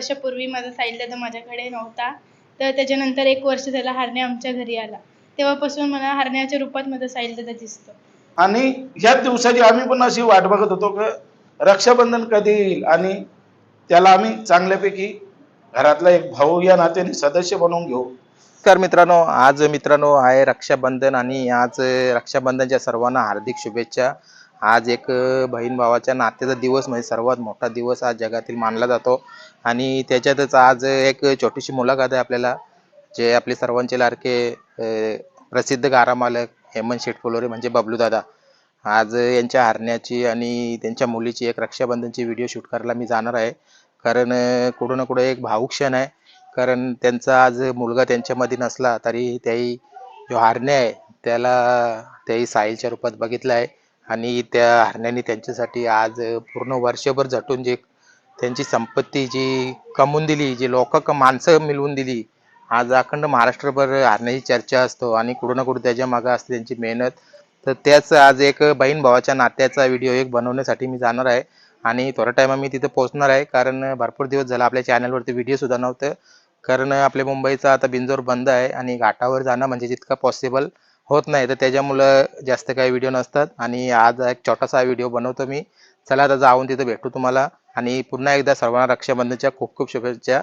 वर्षापूर्वी माझा साहिल दादा माझ्याकडे नव्हता. तर त्याच्यानंतर एक वर्ष झाला हरण्या आमच्या घरी आला. तेव्हापासून मला हरण्याच्या रूपात माझा साहिल दादा दिसतो. आणि ह्याच दिवसाची आम्ही पण अशी वाट बघत होतो की रक्षाबंधन कधी येईल आणि त्याला आम्ही चांगल्यापैकी घरातला एक भाऊ या नात्याने सदस्य बनवून घेऊ. नमस्कार मित्रांनो आज मित्रांनो आहे रक्षाबंधन आणि आज रक्षाबंधनच्या सर्वांना हार्दिक शुभेच्छा. आज एक बहीण भावाच्या नात्याचा दिवस म्हणजे सर्वात मोठा दिवस आज जगातील मानला जातो. आणि त्याच्यातच आज एक छोटीशी मुलाखत आहे आपल्याला जे आपले सर्वांचे लाडके प्रसिद्ध गारामालक हेमंत शेटफुलोरे म्हणजे बबलू दादा. आज यांच्या हरण्याची आणि त्यांच्या मुलीची एक रक्षाबंधनची व्हिडिओ शूट करायला मी जाणार आहे. कारण कुठं ना कुठं एक भावूक क्षण आहे. कारण त्यांचा आज मुलगा त्यांच्यामध्ये नसला तरी त्याही जो हरण्या आहे त्याला त्याही साहिलच्या रूपात बघितलं आहे. आणि त्या हरण्याने त्यांच्यासाठी आज पूर्ण वर्षभर झटून जे त्यांची संपत्ती जी कमवून दिली जी लोक माणसं मिळवून दिली आज अखंड महाराष्ट्रभर हरण्याची चर्चा असतो आणि कुठं ना कुठं त्याच्या मागं असते त्यांची मेहनत. तर त्याच आज एक बहीण भावाच्या नात्याचा व्हिडिओ एक बनवण्यासाठी मी जाणार आहे आणि थोड्या टायमा मी तिथं पोहोचणार आहे कारण भरपूर दिवस झाला आपल्या चॅनलवरती व्हिडिओ सुद्धा नव्हतं. कारण आपल्या मुंबईचा आता बिंजोर बंद आहे आणि घाटावर जाणं म्हणजे जितकं पॉसिबल होत नाही तर त्याच्यामुळं जास्त काही व्हिडिओ नसतात. आणि आज एक छोटासा व्हिडिओ बनवतो मी. चला आता जाऊन तिथं भेटू तुम्हाला. आणि पुन्हा एकदा सर्वांना रक्षाबंधनच्या खूप खूप शुभेच्छा.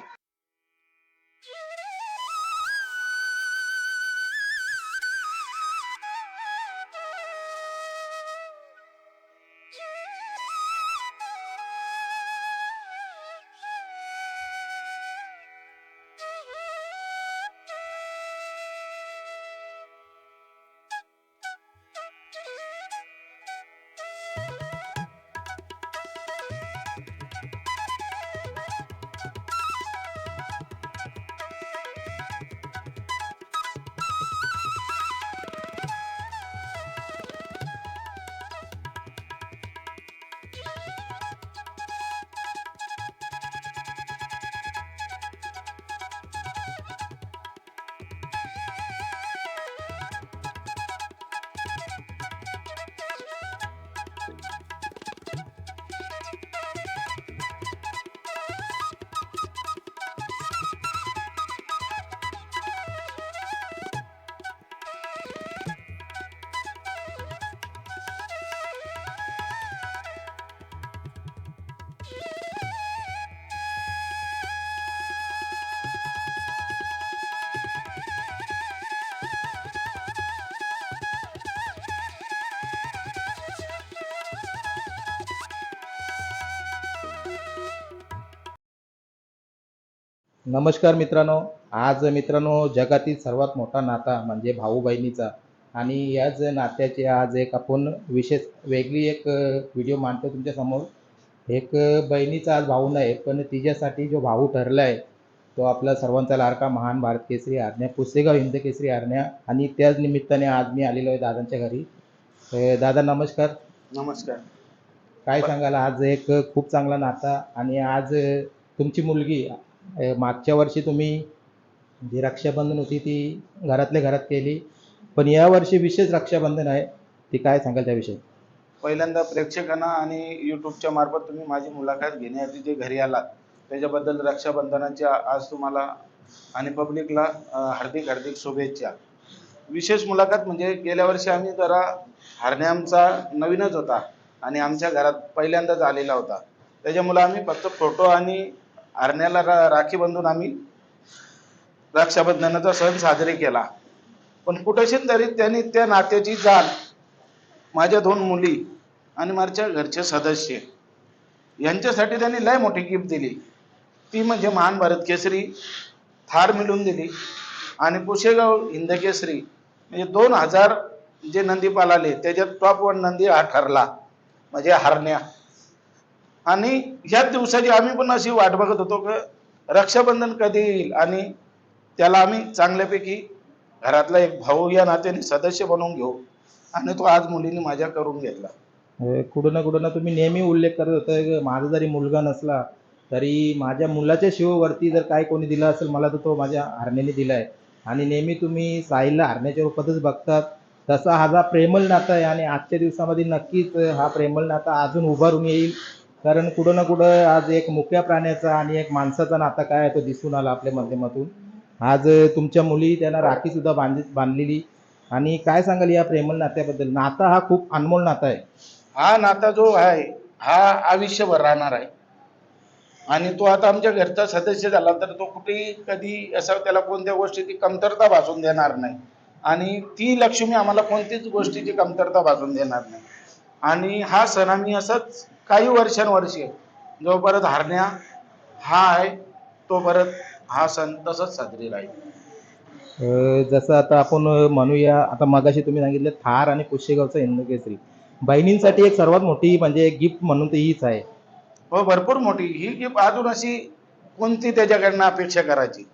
नमस्कार मित्रांनो. आज मित्रांनो जगातील सर्वात मोठा नाता म्हणजे भाऊ बहिणीचा आणि याच नात्याचे आज एक आपण विशेष वेगळी एक व्हिडिओ मांडतो तुमच्यासमोर. एक बहिणीचा आज भाऊ नाही पण तिच्यासाठी जो भाऊ ठरला आहे तो आपला सर्वांचा लाडका महान भारत केसरी आरण्या पुसेगाव हिंद केसरी आरण्या आणि त्याच निमित्ताने आज मी आलेलो आहे दादांच्या घरी. दादा नमस्कार. नमस्कार. काय सांगाल? आज एक खूप चांगला नाता आणि आज तुमची मुलगी मागच्या वर्षी तुम्ही जी रक्षाबंधन होती ती घरातल्या घरात केली. पण या वर्षी विशेष रक्षाबंधन आहे. ती काय सांगाल त्याविषयी? पहिल्यांदा प्रेक्षकांना आणि युट्यूबच्या मार्फत तुम्ही माझी मुलाखत घेण्यासाठी जे घरी आलात त्याच्याबद्दल रक्षाबंधनाची आज तुम्हाला आणि पब्लिकला हार्दिक हार्दिक शुभेच्छा. विशेष मुलाखत म्हणजे गेल्या वर्षी आम्ही जरा हरण्यामचा आमचा नवीनच होता आणि आमच्या घरात पहिल्यांदाच आलेला होता. त्याच्यामुळे आम्ही फक्त फोटो आणि हरण्याला रा राखी बांधून आम्ही रक्षाबंधनाचा सण साजरे केला. पण कुठेशी तरी त्यांनी त्या नात्याची जाण माझ्या दोन मुली आणि माझ्या घरचे सदस्य यांच्यासाठी त्यांनी लय मोठी गिफ्ट दिली. ती म्हणजे महान भारत केसरी थार मिळून दिली आणि पुशेगाव हिंद केसरी म्हणजे दोन हजार जे नंदी पालाले त्याच्यात टॉप वन नंदी हा ठरला. म्हणजे हरण्या. आणि ह्याच दिवसाची आम्ही पण अशी वाट बघत होतो की रक्षाबंधन कधी येईल आणि त्याला आम्ही चांगल्यापैकी घरातला एक भाऊ या नात्याने सदस्य बनवून घेऊ. आणि तो आज मुलीने माझ्या करून घेतला. अ, कुठं ना कुठं ना तुम्ही नेहमी उल्लेख करत होता की माझा जरी मुलगा नसला तरी माझ्या मुलाच्या शिववरती जर काय कोणी दिलं असेल मला तर तो माझ्या हरण्याने दिलाय. आणि नेहमी तुम्ही साहिलला हरण्याच्या रूपातच बघतात. तसा हा जा प्रेमल नाता आहे आणि आजच्या दिवसामध्ये नक्कीच हा प्रेमल नाता अजून उभारून येईल. कारण कुठं ना कुठं आज एक मुक्या प्राण्याचा आणि एक माणसाचा नाता काय आहे तो दिसून आला आपल्या माध्यमातून. आज तुमच्या मुली त्यांना राखी सुद्धा बांधली बांधलेली. आणि काय सांगाल या प्रेमल नात्याबद्दल? नाता हा खूप अनमोल नाता आहे. हा नाता जो आहे हा आयुष्यभर राहणार आहे. आणि तो आता आमच्या घरचा सदस्य झाला तर तो कुठेही कधी असं त्याला कोणत्या गोष्टीची कमतरता भासून देणार नाही. आणि ती लक्ष्मी आम्हाला कोणतीच गोष्टीची कमतरता भासून देणार नाही. आणि हा सण आम्ही असंच काही वर्षानुवर्षे जो परत हारण्या हा आहे तो परत हा सण तसंच साजरी राहील. अं, जसं आता आपण म्हणूया आता मगाशी तुम्ही सांगितलं थार आणि पुष्यगावचा हिंद केसरी. बहिणींसाठी एक सर्वात मोठी म्हणजे गिफ्ट म्हणून ती हीच आहे. हो भरपूर मोठी. ही गिफ्ट अजून अशी कोणती त्याच्याकडनं अपेक्षा करायची?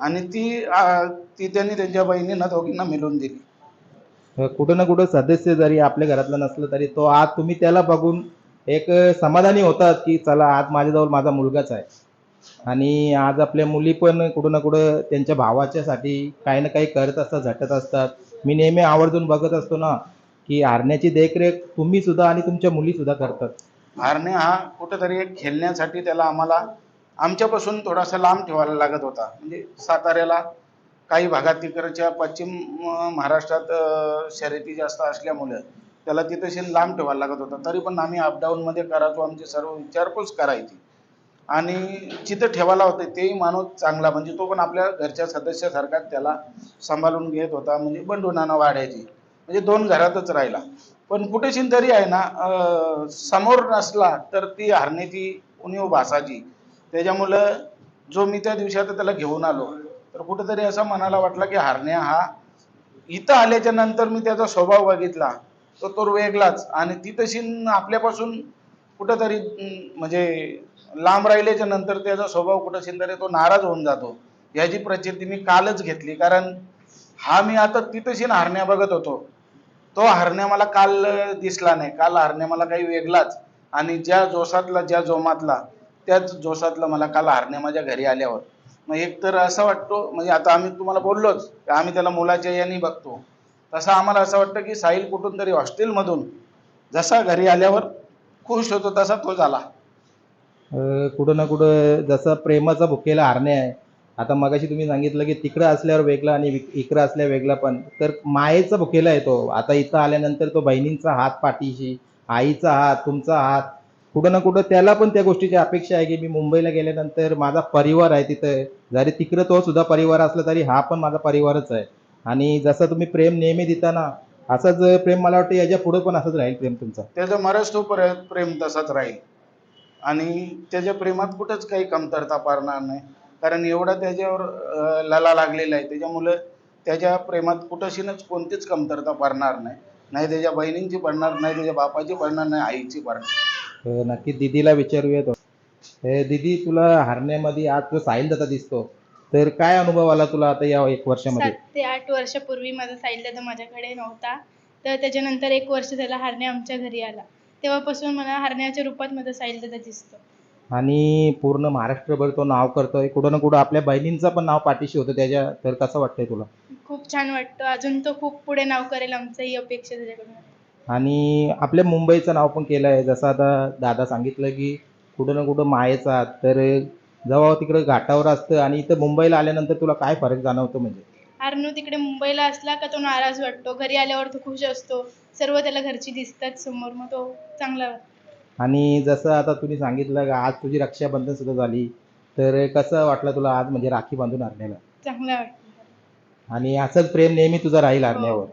आणि ती आ, ती त्यांनी त्यांच्या बहिणींना दोघींना मिळून दिली. अं, कुठं ना कुठं सदस्य जरी आपल्या घरातला नसलं तरी तो आज तुम्ही त्याला बघून एक समाधानी होतात की चला आज माझ्याजवळ माझा मुलगाच आहे. आणि आज आपल्या मुली पण कुठं ना कुठं त्यांच्या भावाच्यासाठी काही ना काही करत असतात झटत असतात. मी नेहमी आवर्जून बघत असतो ना की हारण्याची देखरेख तुम्ही सुद्धा आणि तुमच्या मुली सुद्धा करतात. हारणे हा कुठेतरी एक खेळण्यासाठी त्याला आम्हाला आमच्यापासून थोडासा लांब ठेवायला लागत होता. म्हणजे साताऱ्याला काही भागात तिकडच्या पश्चिम महाराष्ट्रात शर्यती जास्त असल्यामुळे. त्याला तिथेशी लांब ठेवायला लागत होता. तरी पण आम्ही अपडाऊनमध्ये करायचो आमची सर्व विचारपूस करायची. आणि जिथं ठेवायला होते तेही माणूस चांगला म्हणजे तो पण आपल्या घरच्या सदस्यासारखाच त्याला सांभाळून घेत होता म्हणजे बंडू नाना म्हणजे दोन घरातच राहिला. पण कुठेशी तरी आहे ना समोर नसला तर ती हरण्याची उणीव भासाची. त्याच्यामुळं जो मी त्या दिवशी आता त्याला घेऊन आलो. तर कुठेतरी असं मनाला वाटलं की हरण्या हा इथं आल्याच्यानंतर मी त्याचा स्वभाव बघितला. तो तो वेगलाच आणि ती तशी आपल्यापासून कुठंतरी म्हणजे लांब राहिल्याच्या नंतर त्याचा स्वभाव कुठं तरी तो नाराज होऊन जातो. याची प्रचिती मी कालच घेतली. कारण हा मी आता तिथशी हरण्या बघत होतो. तो हरण्या मला काल दिसला नाही. काल हरण्या मला काही वेगळाच. आणि ज्या जोशातला ज्या जोमातला त्याच जोशातला मला काल हरण्या माझ्या घरी आल्यावर. मग एक तर असं वाटतो म्हणजे आता आम्ही तुम्हाला बोललोच आम्ही त्याला मुलाच्या याने बघतो. तसं आम्हाला असं वाटतं की साहिल कुठून तरी हॉस्टेलमधून जसा घरी आल्यावर खुश होतो तसा तो झाला. अं, कुठं ना कुठं जसं प्रेमाचा भुकेला हारणे आहे. आता मगाशी तुम्ही सांगितलं की तिकडं असल्यावर वेगळा आणि विक- इकडं असल्या वेगळा पण. तर मायेचा भुकेला आहे तो. आता इथं आल्यानंतर तो बहिणींचा हात पाठीशी आईचा हात तुमचा हात कुठं ना कुठं त्याला पण त्या गोष्टीची अपेक्षा आहे की मी मुंबईला गेल्यानंतर माझा परिवार आहे तिथं. जरी तिकडं तो सुद्धा परिवार असला तरी हा पण माझा परिवारच आहे. आणि जसं तुम्ही प्रेम नेहमी देताना असंच प्रेम मला वाटतं याच्या पुढं पण असंच राहील प्रेम तुमचं. त्याचं मरस्तोपर्यंत प्रेम तसाच राहील. आणि त्याच्या प्रेमात कुठंच काही कमतरता पारणार नाही. कारण एवढा त्याच्यावर लला लागलेला आहे. त्याच्यामुळं त्याच्या प्रेमात कुठंशीनच कोणतीच कमतरता पडणार नाही. नाही त्याच्या बहिणींची पडणार नाही त्याच्या बापाची पडणार नाही आईची पडणार. अं, नक्की दीदीला विचारूया तो. हे दीदी तुला हरण्यामध्ये आज जो साहिल दादा दिसतो तर काय अनुभव आला तुला आता या एक वर्षामध्ये? सात ते आठ वर्षापूर्वी माझा साईल दादा माझ्याकडे नव्हता. तर त्याच्यानंतर एक वर्ष त्याला हारण्या आमच्या घरी आला. तेव्हापासून मला हारण्याच्या रूपात माझा साईल दादा दिसतो. आणि पूर्ण महाराष्ट्रभर तो नाव करतोय. कुठं ना कुठं आपल्या बहिणींचं पण नाव पाठीशी होतं त्याच्या. तर कसं वाटतंय तुला? खूप छान वाटतं. अजून तो खूप पुढे नाव करेल आमचं ही अपेक्षा त्याच्याकडून. आणि आपल्या मुंबईचं नाव पण केलं आहे जसं आता दादा सांगितलं की कुठं ना कुठं मायेचा. हात. तर जेव्हा तिकडं घाटावर असतं आणि इथं मुंबईला आल्यानंतर तुला काय फरक जाणवतो म्हणजे? अर्णू तिकडे मुंबईला असला का तो नाराज वाटतो. घरी आल्यावर तो खुश असतो. सर्व त्याला घरची दिसतात समोर. मग तो चांगला वाटतो आणि जसं आता तुम्ही सांगितलं का आज तुझी रक्षाबंधन सुद्धा झाली. तर कसं वाटलं तुला आज? म्हणजे राखी बांधून हरण्याला चांगला वाटतो आणि असंच प्रेम नेहमी तुझं राहील हो.